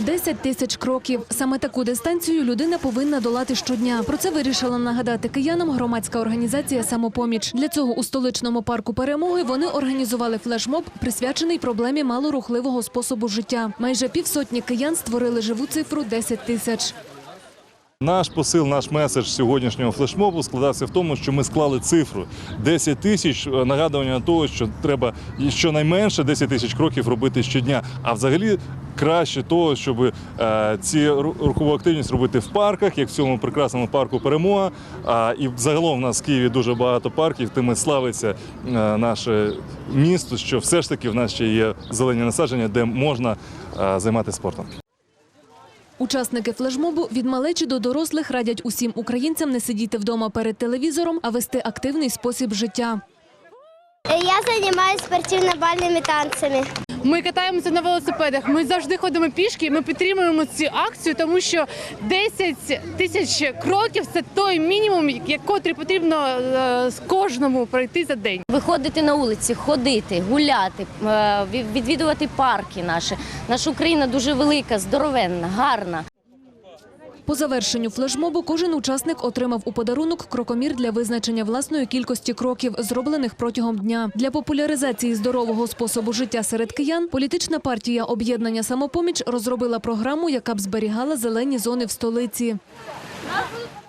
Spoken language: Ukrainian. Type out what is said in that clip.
10 тисяч кроків. Саме таку дистанцію людина повинна долати щодня. Про це вирішила нагадати киянам громадська організація Самопоміч. Для цього у столичному парку перемоги вони організували флешмоб, присвячений проблемі малорухливого способу життя. Майже півсотні киян створили живу цифру 10 тисяч. Наш посил, наш меседж сьогоднішнього флешмобу складався в тому, що ми склали цифру 10 тисяч е, нагадування того, що треба щонайменше 10 тисяч кроків робити щодня. А взагалі краще того, щоб е, ці рухову активність робити в парках, як в цьому прекрасному парку Перемога. А, і загалом в нас в Києві дуже багато парків. Тим і славиться е, наше місто, що все ж таки в нас ще є зелені насадження, де можна займатися спортом. Учасники флешмобу від малечі до дорослих радять усім українцям не сидіти вдома перед телевізором, а вести активний спосіб життя. Я займаюся спортивно бальними танцами. Ми катаємося на велосипедах. Ми завжди ходимо пішки. Ми підтримуємо цю акцію, тому що 10 тисяч кроків це той мінімум, який потрібно е, кожному пройти за день. Виходити на вулиці, ходити, гуляти, е, відвідувати парки наші. Наша Україна дуже велика, здоровенна, гарна. По завершенню флешмобу кожен учасник отримав у подарунок крокомір для визначення власної кількості кроків, зроблених протягом дня. Для популяризації здорового способу життя серед киян політична партія об'єднання самопоміч розробила програму, яка б зберігала зелені зони в столиці.